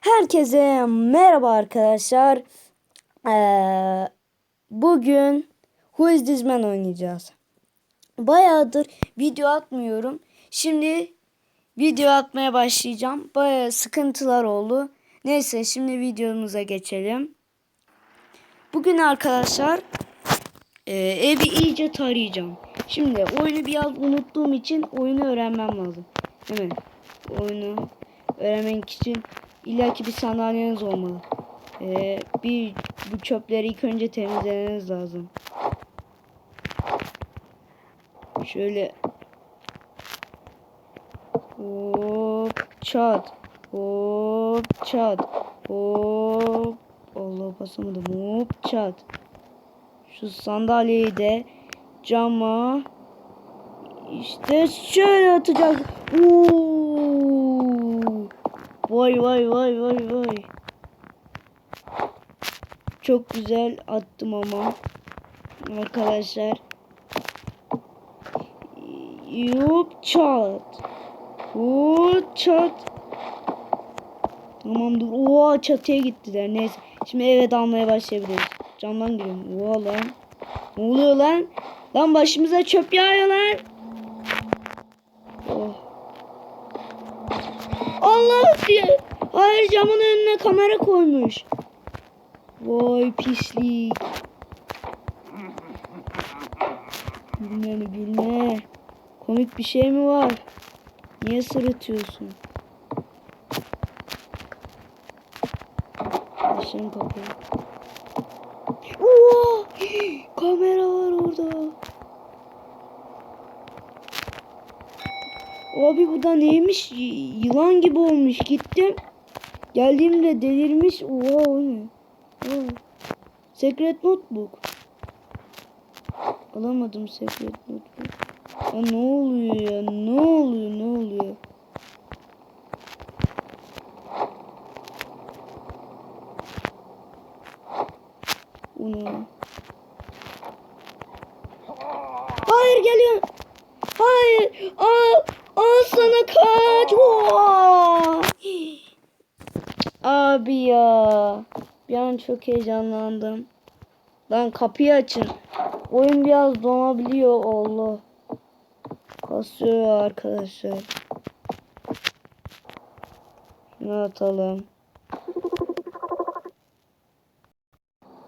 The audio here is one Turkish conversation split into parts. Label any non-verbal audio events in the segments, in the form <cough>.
Herkese merhaba arkadaşlar. Ee, bugün Who is this man oynayacağız. Bayağıdır video atmıyorum. Şimdi video atmaya başlayacağım. Bayağı sıkıntılar oldu. Neyse şimdi videomuza geçelim. Bugün arkadaşlar e, evi iyice tarayacağım. Şimdi oyunu biraz unuttuğum için oyunu öğrenmem lazım. Hemen oyunu öğrenmek için illaki bir sandalyeniz olmalı. Ee, bir bu çöpleri ilk önce temizlemeniz lazım. Şöyle hop çat hop çat hop Allah basamadım hop çat şu sandalyeyi de cama işte şöyle atacak. Oo! Vay vay vay vay vay. Çok güzel attım ama. Arkadaşlar. Yup çat. Hop çat. Tamam dur. Oha çatıya gittiler. Neyse. Şimdi eve dalmaya başlayabiliriz. Camdan giriyorum. Oha lan. Ne oluyor lan? Lan başımıza çöp yağıyor lan. Oh. Allah diye. Hayır camın önüne kamera koymuş. Vay pislik. Gülme mi gülme. Komik bir şey mi var? Niye sırıtıyorsun? Açın kapıyı. Oo! Kamera var orada. Abi bu da neymiş? Yılan gibi olmuş. Gittim. Geldiğimde delirmiş. Oha ne? Secret notebook. Alamadım secret notebook. Ya ne oluyor ya? Ne oluyor? Ne oluyor? Bunu. Hayır geliyor. Hayır. Al. Al sana kaç. Oha! Abi ya. Bir an çok heyecanlandım. Lan kapıyı açın. Oyun biraz donabiliyor. Allah. Kasıyor arkadaşlar. Şunu atalım.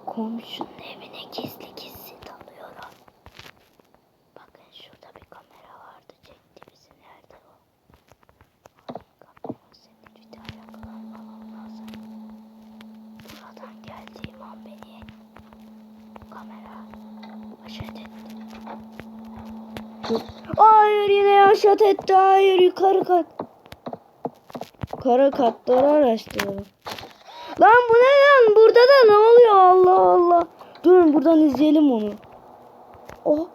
Komşunun evine gizli gizli dalıyorum. Bakın şurada bir kamera vardı. Çekti bizi. Nerede o? Kamera seni bir daha yakalamam lazım. Buradan geldiğim an beni kamera aşağı etti. Hayır yine aşağı etti. Hayır yukarı kat. Yukarı katları araştıralım. Lan bu ne lan? Burada da ne oluyor? Allah Allah. Durun buradan izleyelim onu. Oh.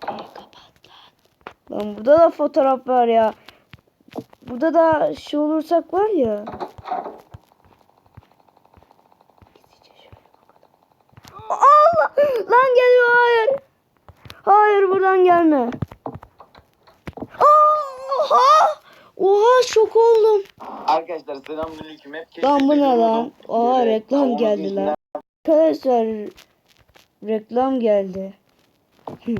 Kapıyı kapat lan. Lan burada da fotoğraf var ya. Burada da şey olursak var ya. Gizlice şöyle bakalım. Allah! Lan geliyor hayır. Hayır buradan gelme. Oha! Oha şok oldum. Arkadaşlar selamünaleyküm. Hep Lan bu ne lan? Böyle reklam geldi lan. Arkadaşlar reklam geldi. <laughs>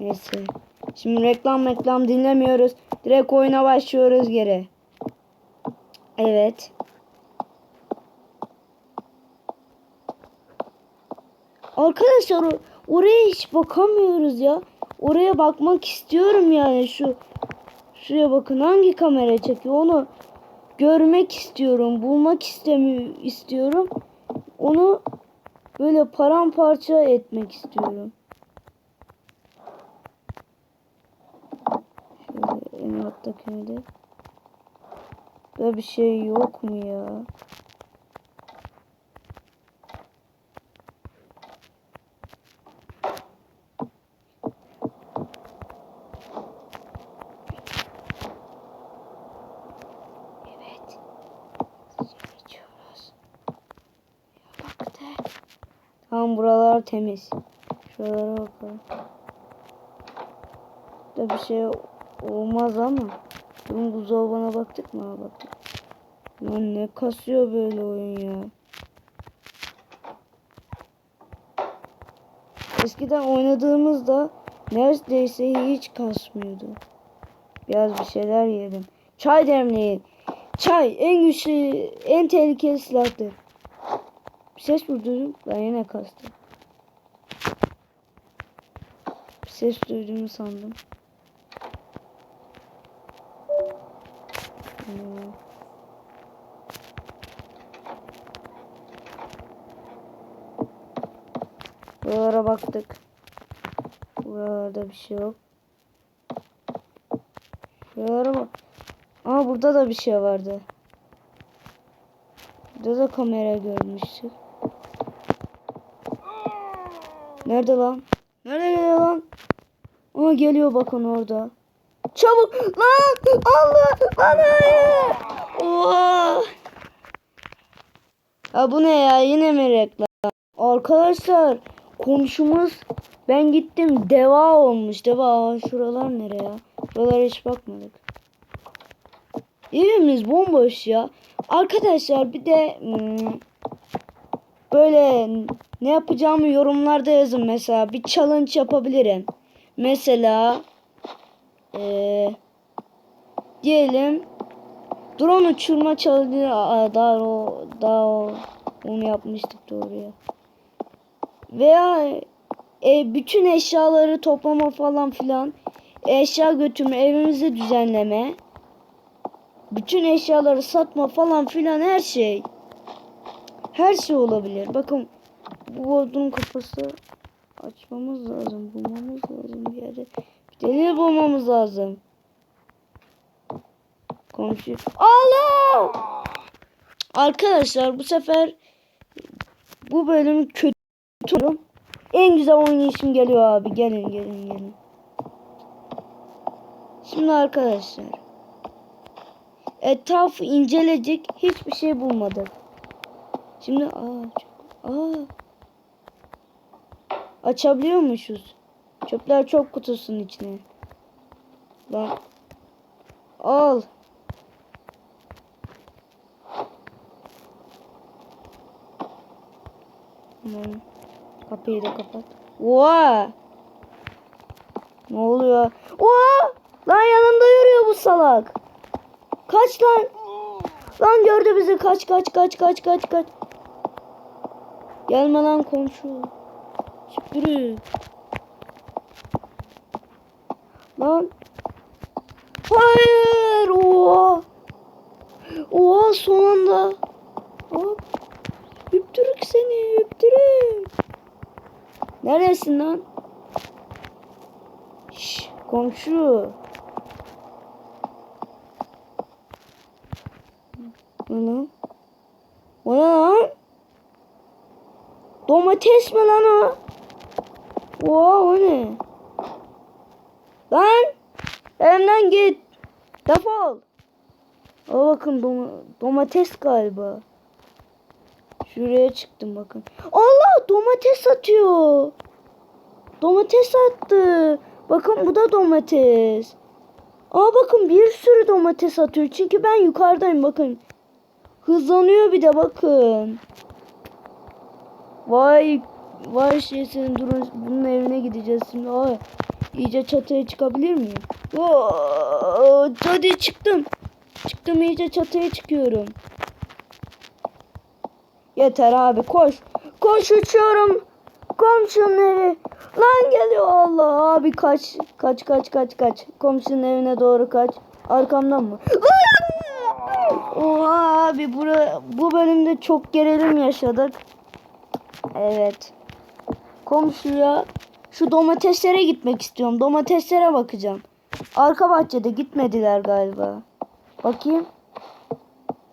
Neyse. Şimdi reklam reklam dinlemiyoruz. Direkt oyuna başlıyoruz geri. Evet. Arkadaşlar oraya hiç bakamıyoruz ya. Oraya bakmak istiyorum yani şu şuraya bakın hangi kamera çekiyor onu görmek istiyorum. Bulmak istemiyor istiyorum. Onu böyle paramparça etmek istiyorum. Şöyle en alttakini de. Böyle bir şey yok mu ya? Tamam buralar temiz. Şuralara bakalım. Da bir şey olmaz ama. Bunun buzdolabına baktık mı? Baktık. Lan ne kasıyor böyle oyun ya. Eskiden oynadığımızda neredeyse hiç kasmıyordu. Biraz bir şeyler yedim. Çay demleyin. Çay en güçlü, en tehlikeli silahtır. Bir ses duydum. Ben yine kastım. Bir ses duyduğumu sandım. Hmm. Buralara baktık. Buralarda bir şey yok. Buralara bak. Aa burada da bir şey vardı. Burada da kamera görmüştük. Nerede lan? Nerede geliyor lan? Aa geliyor bakın orada. Çabuk lan! Allah! Hayır! Oha! Ya bu ne ya? Yine mi reklam? Arkadaşlar komşumuz ben gittim deva olmuş. Deva şuralar nere ya? Şuralara hiç bakmadık. Evimiz bomboş ya. Arkadaşlar bir de hmm, böyle ne yapacağımı yorumlarda yazın mesela. Bir challenge yapabilirim. Mesela eee diyelim drone uçurma challenge Aa, daha o daha o, onu yapmıştık doğru ya. Veya e, bütün eşyaları toplama falan filan eşya götürme evimizi düzenleme bütün eşyaları satma falan filan her şey her şey olabilir. Bakın bu bodrum kapısı açmamız lazım. Bulmamız lazım bir yerde. Bir delil bulmamız lazım. Komşu. Allah! Arkadaşlar bu sefer bu bölüm kötü. En güzel oynayışım geliyor abi. Gelin gelin gelin. Şimdi arkadaşlar. Etrafı incelecek hiçbir şey bulmadık. Şimdi aa, aa. Açabiliyormuşuz. Çöpler çok kutusunun içine. Lan. Al. Tamam. Kapıyı da kapat. Oha! Ne oluyor? Oha! Lan yanımda yürüyor bu salak. Kaç lan. Lan gördü bizi. Kaç kaç kaç kaç kaç kaç. Gelme lan komşu. Süpürü. Lan. Hayır. Oha. Oha son anda. Hop. Üptürük seni. Üptürük. Neresin lan? Şş, komşu. Lan? O ne lan? Domates mi lan o? Oha o ne? Lan! Evimden git. Defol. Aa bakın doma- domates galiba. Şuraya çıktım bakın. Allah domates atıyor. Domates attı. Bakın bu da domates. Aa bakın bir sürü domates atıyor. Çünkü ben yukarıdayım bakın. Hızlanıyor bir de bakın. Vay vay şey senin durun bunun evine gideceğiz şimdi. Ay, iyice çatıya çıkabilir miyim? Oo, hadi çıktım. Çıktım iyice çatıya çıkıyorum. Yeter abi koş. Koş uçuyorum. Komşunun evi. Lan geliyor Allah abi kaç. Kaç kaç kaç kaç. Komşunun evine doğru kaç. Arkamdan mı? Oha abi bura, bu bölümde çok gerilim yaşadık. Evet. Komşuya şu domateslere gitmek istiyorum. Domateslere bakacağım. Arka bahçede gitmediler galiba. Bakayım.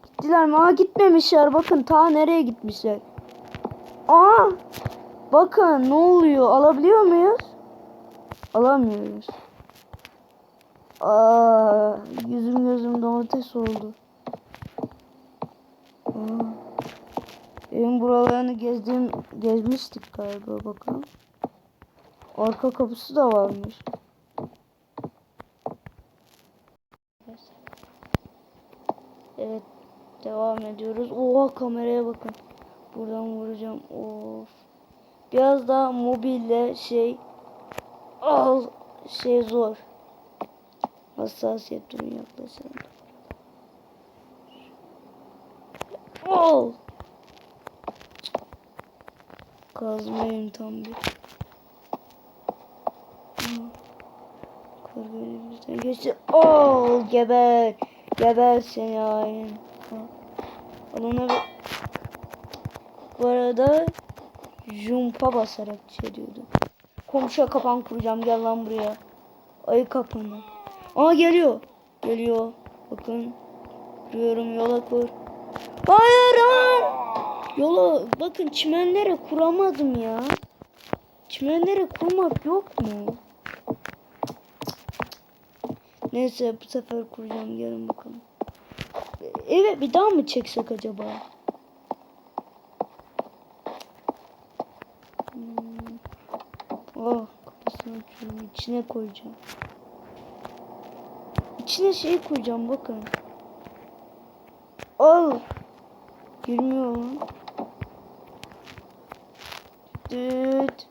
Gittiler mi? Aa gitmemişler. Bakın ta nereye gitmişler. Aa! Bakın ne oluyor? Alabiliyor muyuz? Alamıyoruz. Aa, yüzüm gözüm domates oldu. Aa, evin buralarını gezdim, gezmiştik galiba bakın. Arka kapısı da varmış. Evet. Devam ediyoruz. Oha kameraya bakın. Buradan vuracağım. Of. Biraz daha mobille şey al şey zor. Hassasiyet durun yaklaşalım. Oh! Kazmayın tam bir. Kar elimizden geçti. Oh! Geber! Geber seni hain. Ha. Alana bir... Bu arada jumpa basarak çeliyordu. Komşuya kapan kuracağım. Gel lan buraya. Ayı kapını. Aa geliyor. Geliyor. Bakın. Kuruyorum yola kur. Hayır lan. Yola bakın çimenlere kuramadım ya. Çimenlere kurmak yok mu? Neyse bu sefer kuracağım. Gelin bakalım. Evet bir daha mı çeksek acaba? Hmm. Oh kafasını açıyorum. İçine koyacağım. İçine şey koyacağım bakın. Al. Girmiyor lan. Düt.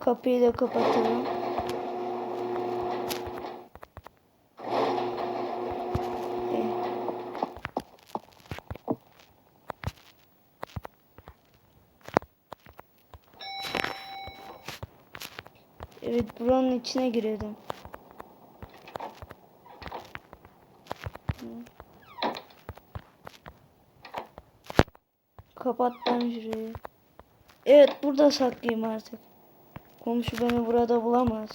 Kapıyı da kapatalım. Eh. Evet buranın içine giriyordum. Kapat şurayı. Evet burada saklayayım artık. Komşu beni burada bulamaz.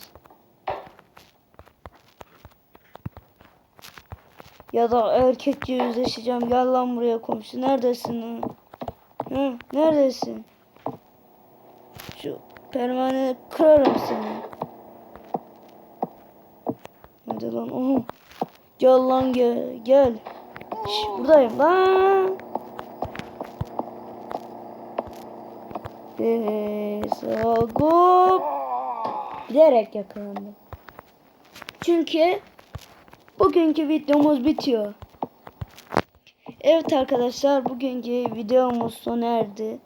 Ya da erkekçe yüzleşeceğim. Gel lan buraya komşu. Neredesin? Hı, neredesin? Şu pervane kırarım seni. Hadi lan. Oha. Gel lan gel. Gel. Şş, buradayım lan. Hesagop. Bilerek yakalandım. Çünkü bugünkü videomuz bitiyor. Evet arkadaşlar bugünkü videomuz sona erdi.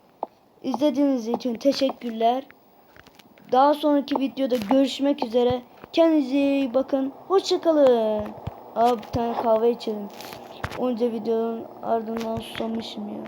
İzlediğiniz için teşekkürler. Daha sonraki videoda görüşmek üzere. Kendinize iyi bakın. Hoşçakalın. Abi bir tane kahve içelim. Onca videonun ardından susamışım ya.